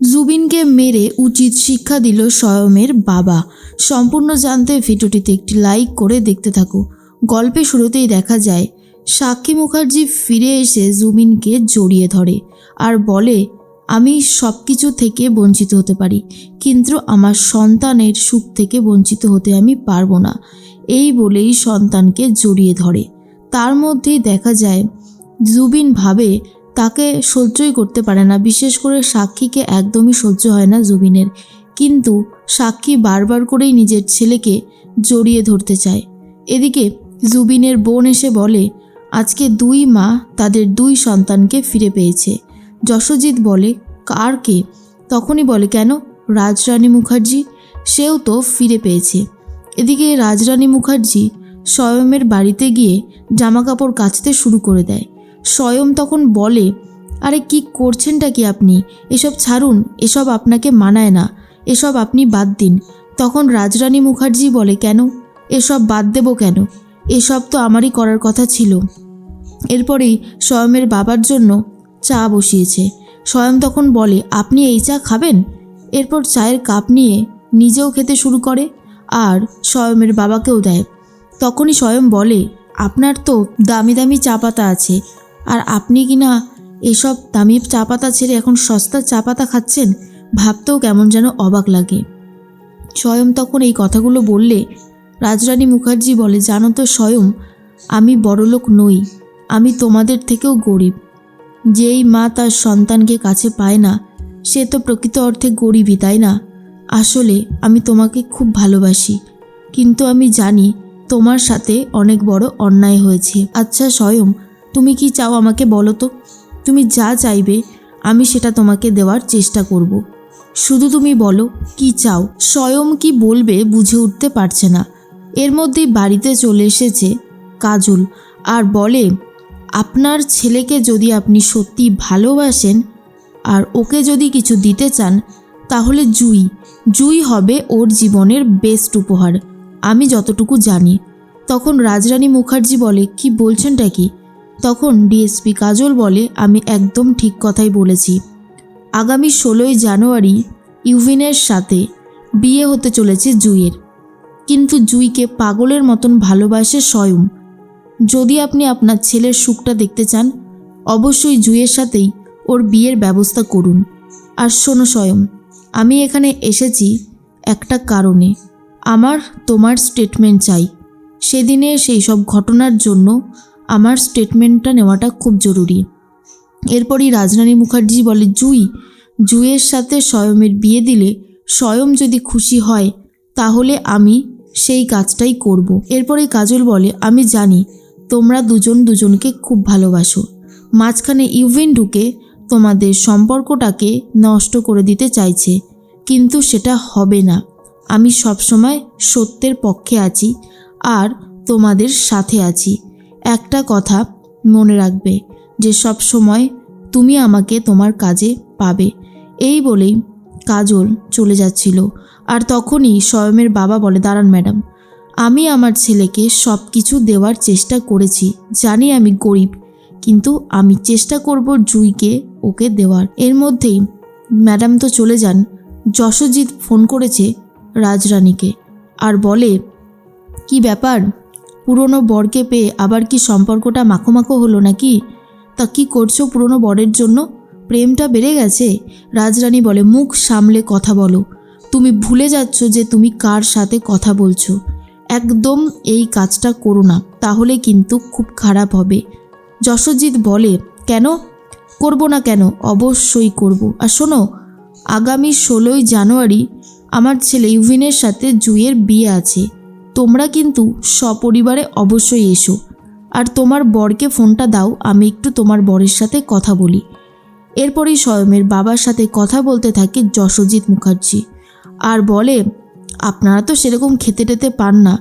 জুবিনকে মেরে উচিত শিক্ষা দিল স্বয়মের বাবা। সম্পূর্ণ জানতে ভিডিওটিতে একটি লাইক করে দেখতে থাকো। গল্পে শুরুতেই দেখা যায়, সাক্ষী মুখার্জি ফিরে এসে জুবিনকে জড়িয়ে ধরে আর বলে, আমি সব কিছু থেকে বঞ্চিত হতে পারি, কিন্তু আমার সন্তানের সুখ থেকে বঞ্চিত হতে আমি পারব না। এই বলেই সন্তানকে জড়িয়ে ধরে। তার মধ্যেই দেখা যায়, জুবিন ভাবে তাকে সহ্যই করতে পারে না। বিশেষ করে সাক্ষীকে একদমই সহ্য হয় না জুবিনের। কিন্তু সাক্ষী বারবার করেই নিজের ছেলেকে জড়িয়ে ধরতে চায়। এদিকে জুবিনের বোন এসে বলে, আজকে দুই মা তাদের দুই সন্তানকে ফিরে পেয়েছে। যশোজিৎ বলে, কার কে? তখনই বলে, কেন? রাজরানী মুখার্জি, সেও তো ফিরে পেয়েছে। এদিকে রাজরানী মুখার্জি স্বয়মের বাড়িতে গিয়ে জামাকাপড় কাচতে শুরু করে দেয়। স্বয়ং তখন বলে, আরে কি করছেনটা কি আপনি? এসব ছাড়ুন, এসব আপনাকে মানায় না, এসব আপনি বাদ দিন। তখন রাজরানী মুখার্জি বলে, কেন? এসব বাদ দেব কেন? এসব তো আমারই করার কথা ছিল। এরপরেই স্বয়মের বাবার জন্য চা বসিয়েছে। স্বয়ং তখন বলে, আপনি এই চা খাবেন? এরপর চায়ের কাপ নিয়ে নিজেও খেতে শুরু করে আর স্বয়মের বাবাকেও দেয়। তখনই স্বয়ং বলে, আপনার তো দামি দামি চা পাতা আছে আর আপনি কি না এসব দামি চা পাতা ছেড়ে এখন সস্তা চা পাতা খাচ্ছেন? ভাবতেও কেমন যেন অবাক লাগে। স্বয়ং তখন এই কথাগুলো বললে রাজরানী মুখার্জি বলে, জানো তো স্বয়ং, আমি বড়লোক নই, আমি তোমাদের থেকেও গরিব। যেই মা তার সন্তানকে কাছে পায় না, সে তো প্রকৃত অর্থে গরিবই, তাই না? আসলে আমি তোমাকে খুব ভালোবাসি, কিন্তু আমি জানি তোমার সাথে অনেক বড় অন্যায় হয়েছে। আচ্ছা স্বয়ং তুমি কি চাও আমাকে বলো তো? তুমি যা চাইবে, আমি সেটা তোমাকে দেওয়ার চেষ্টা করব। শুধু তুমি বলো, কি চাও? স্বয়ং কি বলবে বুঝে উঠতে পারছে না। এর মধ্যেই বাড়িতে চলে এসেছে কাজল আর বলে, আপনার ছেলেকে যদি আপনি সত্যি ভালোবাসেন আর ওকে যদি কিছু দিতে চান, তাহলে জুই জুই হবে ওর জীবনের বেস্ট উপহার। আমি যতটুকু জানি। তখন রাজরানী মুখার্জি বলে, কি বলছেনটা কি? তখন ডিএসপি কাজল বলে, আমি একদম ঠিক কথাই বলেছি। আগামী ষোলোই জানুয়ারি ইউভিনের সাথে বিয়ে হতে চলেছে জুইয়ের। কিন্তু জুইকে পাগলের মতন ভালোবাসে স্বয়ং। যদি আপনি আপনার ছেলের সুখটা দেখতে চান, অবশ্যই জুইয়ের সাথেই ওর বিয়ের ব্যবস্থা করুন। আর শোনো স্বয়ং, আমি এখানে এসেছি একটা কারণে। আমার তোমার স্টেটমেন্ট চাই। সেদিনে সেই সব ঘটনার জন্য আমার স্টেটমেন্টটা নেওয়াটা খুব জরুরি। এরপরই রাজরানী মুখার্জি বলে, জুই, জুইয়ের সাথে স্বয়মের বিয়ে দিলে স্বয়ং যদি খুশি হয়, তাহলে আমি সেই কাজটাই করব। এরপরে কাজল বলে, আমি জানি, তোমরা দুজন দুজনকে খুব ভালোবাসো। মাঝখানে ইউভিন ঢুকে তোমাদের সম্পর্কটাকে নষ্ট করে দিতে চাইছে, কিন্তু সেটা হবে না। আমি সবসময় সত্যের পক্ষে আছি আর তোমাদের সাথে আছি। একটা কথা মনে রাখবে যে সব সময় তুমি আমাকে তোমার কাজে পাবে। এই বলেই কাজল চলে যাচ্ছিল। আর তখনই স্বয়মের বাবা বলে, দাঁড়ান ম্যাডাম, আমি আমার ছেলেকে সব কিছু দেওয়ার চেষ্টা করেছি। জানি আমি গরিব, কিন্তু আমি চেষ্টা করব জুইকে ওকে দেওয়ার। এর মধ্যেই ম্যাডাম তো চলে যান। যশোজিৎ ফোন করেছে রাজরানীকে আর বলে, কি ব্যাপার? পুরনো বরকে পেয়ে আবার কি সম্পর্কটা মাখো হলো নাকি? তা কি করছ পুরনো বরের জন্য? প্রেমটা বেড়ে গেছে? রাজরানী বলে, মুখ সামলে কথা বলো। তুমি ভুলে যাচ্ছ যে তুমি কার সাথে কথা বলছো। একদম এই কাজটা করো না, তাহলে কিন্তু খুব খারাপ হবে। যশোজিৎ বলে, কেন? করব না কেন? অবশ্যই করব। আর শোনো, আগামী ষোলোই জানুয়ারি আমার ছেলে ইউভিনের সাথে জুইয়ের বিয়ে আছে। তোমরা কিন্তু সপরিবারে অবশ্যই এসো। আর তোমার বরকে ফোনটা দাও, আমি একটু তোমার বরের সাথে কথা বলি। এরপরেই স্বয়মের বাবার সাথে কথা বলতে থাকে যশোজিৎ মুখার্জি। আর বলে, আপনারা তো সেরকম খেতে টেতে পান না।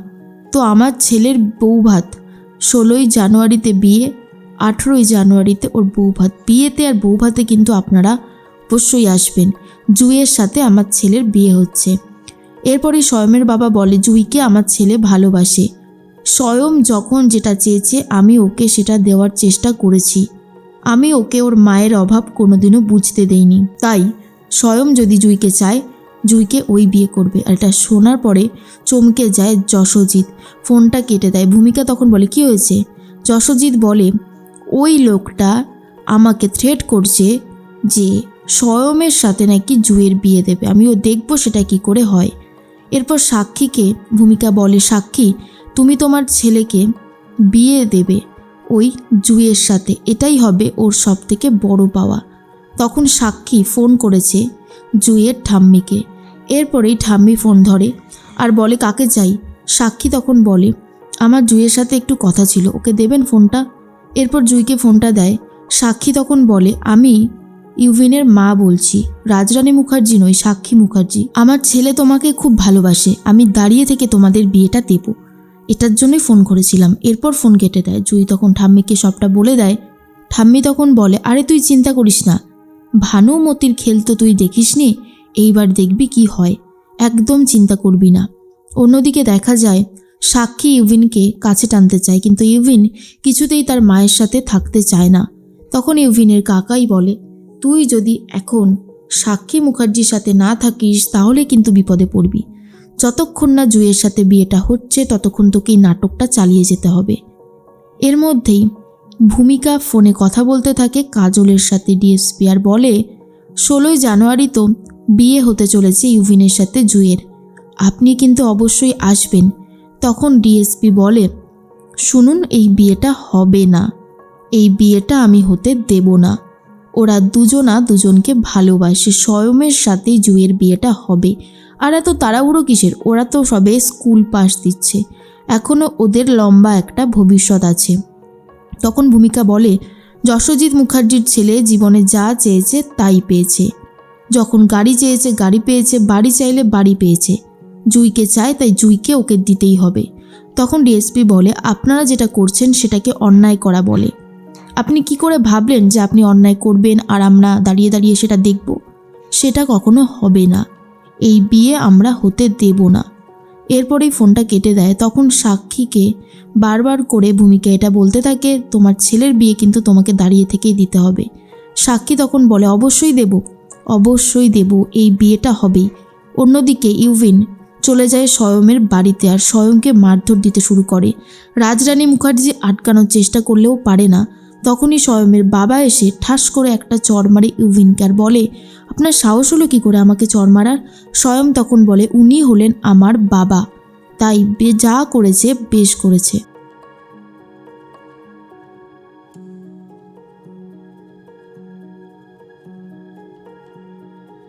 তো আমার ছেলের বউ ভাত, ষোলোই জানুয়ারিতে বিয়ে, আঠেরোই জানুয়ারিতে ওর বউ ভাত। বিয়েতে আর বউ ভাতে কিন্তু আপনারা অবশ্যই আসবেন। জুইয়ের সাথে আমার ছেলের বিয়ে হচ্ছে। এরপরই স্বয়মের বাবা বলে, জুইকে আমার ছেলে ভালোবাসে। স্বয়ং যখন যেটা চেয়েছে, আমি ওকে সেটা দেওয়ার চেষ্টা করেছি। আমি ওকে ওর মায়ের অভাব কোনোদিনও বুঝতে দেইনি। তাই স্বয়ং যদি জুইকে চায়, জুইকে ওই বিয়ে করবে। আর এটা শোনার পরে চমকে যায় যশোজিৎ। ফোনটা কেটে দেয়। ভূমিকা তখন বলে, কি হয়েছে? যশোজিৎ বলে, ওই লোকটা আমাকে থ্রেট করছে যে স্বয়মের সাথে নাকি জুয়ের বিয়ে দেবে। আমিও দেখব সেটা কি করে হয়। এরপর সাক্ষীকে, ভূমিকা বলে সাক্ষী, তুমি তোমার ছেলেকে বিয়ে দেবে ওই জুয়ের সাথে। এটাই হবে ওর সব থেকে বড় পাওয়া। তখন সাক্ষী ফোন করেছে জুয়ের ঠাম্মিকে। এরপরেই ঠাম্মি ফোন ধরে আর বলে, কাকে চাই? সাক্ষী তখন বলে, আমার জুয়ের সাথে একটু কথা ছিল, ওকে দেবেন ফোনটা? এরপর জুইকে ফোনটা দেয়। সাক্ষী তখন বলে, আমি ইউভিনের মা বলছি, রাজরানী মুখার্জি নই, সাক্ষী মুখার্জি। আমার ছেলে তোমাকে খুব ভালোবাসে, আমি দাঁড়িয়ে থেকে তোমাদের বিয়েটা দেব। এটার জন্যই ফোন করেছিলাম, এরপর ফোন কেটে দেয়। জুই তখন ঠাম্মিকে সবটা বলে দেয়। ঠাম্মি তখন বলে, আরে তুই চিন্তা করিস না, ভানু মতির খেল তো তুই দেখিসনি, এইবার দেখবি কি হয়। একদম চিন্তা করবি না। অন্যদিকে দেখা যায়, সাক্ষী ইউভিনকে কাছে টানতে চায়, কিন্তু ইউভিন কিছুতেই তার মায়ের সাথে থাকতে চায় না। তখন ইউভিনের কাকাই বলে তুই যদি এখন সাক্ষী মুখার্জির সাথে না থাকিস, তাহলে কিন্তু বিপদে পড়বি। যতক্ষণ না জুয়ের সাথে বিয়েটা হচ্ছে, ততক্ষণ তোকে এই নাটকটা চালিয়ে যেতে হবে। এর মধ্যেই ভূমিকা ফোনে কথা বলতে থাকে, কাজলের সাথে ডিএসপি আর বলে, ষোলোই জানুয়ারি তো বিয়ে হতে চলেছে ইউভিনের সাথে জুয়ের। আপনি কিন্তু অবশ্যই আসবেন। তখন ডিএসপি বলে, শুনুন, এই বিয়েটা হবে না। এই বিয়েটা আমি হতে দেব না। ওরা দুজনা দুজনকে ভালোবাসে। স্বয়মের সাথেই জুয়ের বিয়েটা হবে। আর এত তাড়াহুড়ো কিসের? ওরা তো সবে স্কুল পাস দিচ্ছে। এখনও ওদের লম্বা একটা ভবিষ্যৎ আছে। তখন ভূমিকা বলে, যশোজিৎ মুখার্জির ছেলে জীবনে যা চেয়েছে তাই পেয়েছে। যখন গাড়ি চেয়েছে গাড়ি পেয়েছে, বাড়ি চাইলে বাড়ি পেয়েছে। জুইকে চায় তাই জুইকে ওকে দিতেই হবে। তখন ডিএসপি বলে, আপনারা যেটা করছেন সেটাকে অন্যায় করা বলে। আপনি কি করে ভাবলেন যে আপনি অন্যায় করবেন আর আমরা দাঁড়িয়ে দাঁড়িয়ে সেটা দেখব? সেটা কখনো হবে না। এই বিয়ে আমরা হতে দেব না। এরপরেই ফোনটা কেটে দেয়। তখন সাক্ষীকে বারবার করে ভূমিকা এটা বলতে থাকে, তোমার ছেলের বিয়ে কিন্তু তোমাকে দাঁড়িয়ে থেকেই দিতে হবে। সাক্ষী তখন বলে, অবশ্যই দেব অবশ্যই দেব, এই বিয়েটা হবেই। অন্যদিকে ইউভিন চলে যায় স্বয়মের বাড়িতে আর স্বয়ংকে মারধর দিতে শুরু করে। রাজরানী মুখার্জি আটকানোর চেষ্টা করলেও পারে না। তখনই স্বয়মের বাবা এসে ঠাস করে একটা চর মারে ইউভিনকে আর বলে, আপনার সাহস হলো কী করে আমাকে চর মারার? স্বয়ং তখন বলে, উনি হলেন আমার বাবা। তাই যা করেছে, বেশ করেছে।